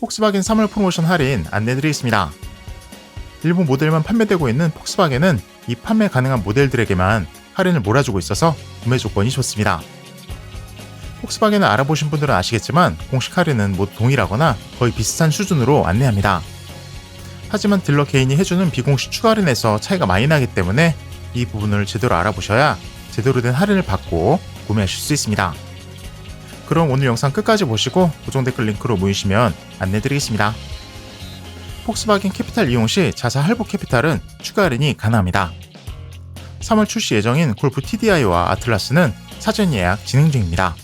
폭스바겐 3월 프로모션 할인 안내드리겠습니다. 일부 모델만 판매되고 있는 폭스바겐은 이 판매 가능한 모델들에게만 할인을 몰아주고 있어서 구매 조건이 좋습니다. 폭스바겐을 알아보신 분들은 아시겠지만 공식 할인은 모두 동일하거나 거의 비슷한 수준으로 안내합니다. 하지만 딜러 개인이 해주는 비공식 추가 할인에서 차이가 많이 나기 때문에 이 부분을 제대로 알아보셔야 제대로 된 할인을 받고 구매하실 수 있습니다. 그럼 오늘 영상 끝까지 보시고 고정 댓글 링크로 모이시면 안내드리겠습니다. 폭스바겐 캐피탈 이용 시 자사 할부 캐피탈은 추가 할인이 가능합니다. 3월 출시 예정인 골프 TDI와 아틀라스는 사전 예약 진행 중입니다.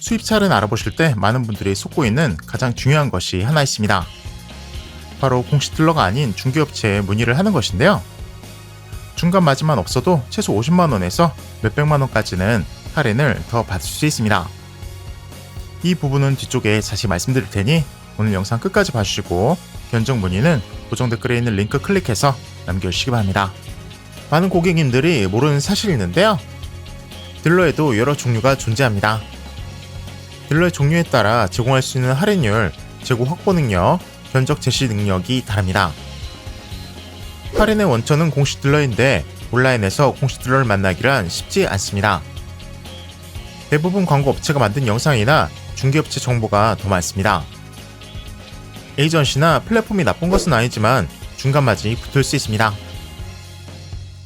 수입차를 알아보실 때 많은 분들이 속고 있는 가장 중요한 것이 하나 있습니다. 바로 공식 딜러가 아닌 중개업체에 문의를 하는 것인데요. 중간 마진만 없어도 최소 50만원에서 몇백만원까지는 할인을 더 받을 수 있습니다. 이 부분은 뒤쪽에 자세히 말씀드릴 테니 오늘 영상 끝까지 봐주시고 견적 문의는 고정 댓글에 있는 링크 클릭해서 남겨주시기 바랍니다. 많은 고객님들이 모르는 사실이 있는데요. 딜러에도 여러 종류가 존재합니다. 딜러의 종류에 따라 제공할 수 있는 할인율, 재고 확보 능력, 견적 제시 능력이 다릅니다. 할인의 원천은 공식 딜러인데 온라인에서 공식 딜러를 만나기란 쉽지 않습니다. 대부분 광고 업체가 만든 영상이나 중개업체 정보가 더 많습니다. 에이전시나 플랫폼이 나쁜 것은 아니지만 중간 마진이 붙을 수 있습니다.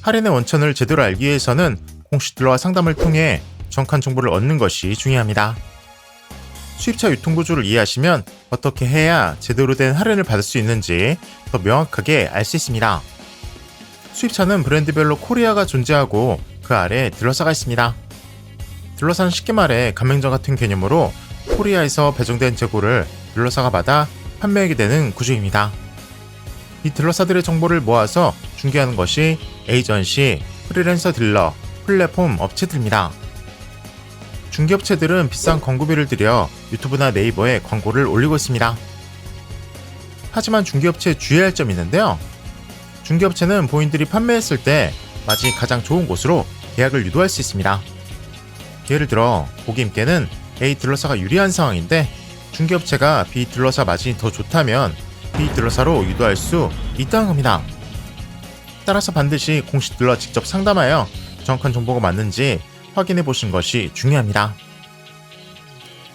할인의 원천을 제대로 알기 위해서는 공식 딜러와 상담을 통해 정확한 정보를 얻는 것이 중요합니다. 수입차 유통 구조를 이해하시면 어떻게 해야 제대로 된 할인을 받을 수 있는지 더 명확하게 알 수 있습니다. 수입차는 브랜드별로 코리아가 존재하고 그 아래 딜러사가 있습니다. 딜러사는 쉽게 말해 가맹점 같은 개념으로 코리아에서 배정된 재고를 딜러사가 받아 판매하게 되는 구조입니다. 이 딜러사들의 정보를 모아서 중개하는 것이 에이전시, 프리랜서 딜러, 플랫폼 업체들입니다. 중개업체들은 비싼 광고비를 들여 유튜브나 네이버에 광고를 올리고 있습니다. 하지만 중개업체에 주의할 점이 있는데요. 중개업체는 본인들이 판매했을 때 마진이 가장 좋은 곳으로 계약을 유도할 수 있습니다. 예를 들어 고객님께는 A 딜러사가 유리한 상황인데 중개업체가 B 딜러사 마진이 더 좋다면 B 딜러사로 유도할 수 있다는 겁니다. 따라서 반드시 공식 딜러 직접 상담하여 정확한 정보가 맞는지 확인해 보신 것이 중요합니다.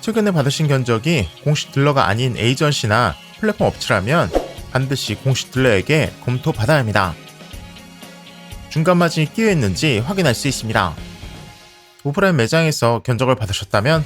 최근에 받으신 견적이 공식 딜러가 아닌 에이전시나 플랫폼 업체라면 반드시 공식 딜러에게 검토 받아야 합니다. 중간 마진이 끼어 있는지 확인할 수 있습니다. 오프라인 매장에서 견적을 받으셨다면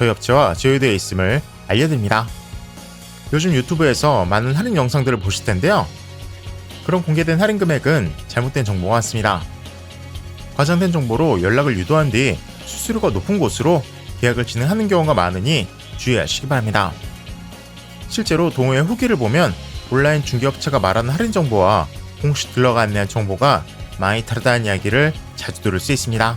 저희 업체와 제휴되어 있음을 알려드립니다. 요즘 유튜브에서 많은 할인 영상들을 보실 텐데요. 그런 공개된 할인 금액은 잘못된 정보가 많습니다. 과장된 정보로 연락을 유도한 뒤 수수료가 높은 곳으로 계약을 진행하는 경우가 많으니 주의하시기 바랍니다. 실제로 동호회 후기를 보면 온라인 중개업체가 말하는 할인 정보와 공식 딜러가 안내한 정보가 많이 다르다는 이야기를 자주 들을 수 있습니다.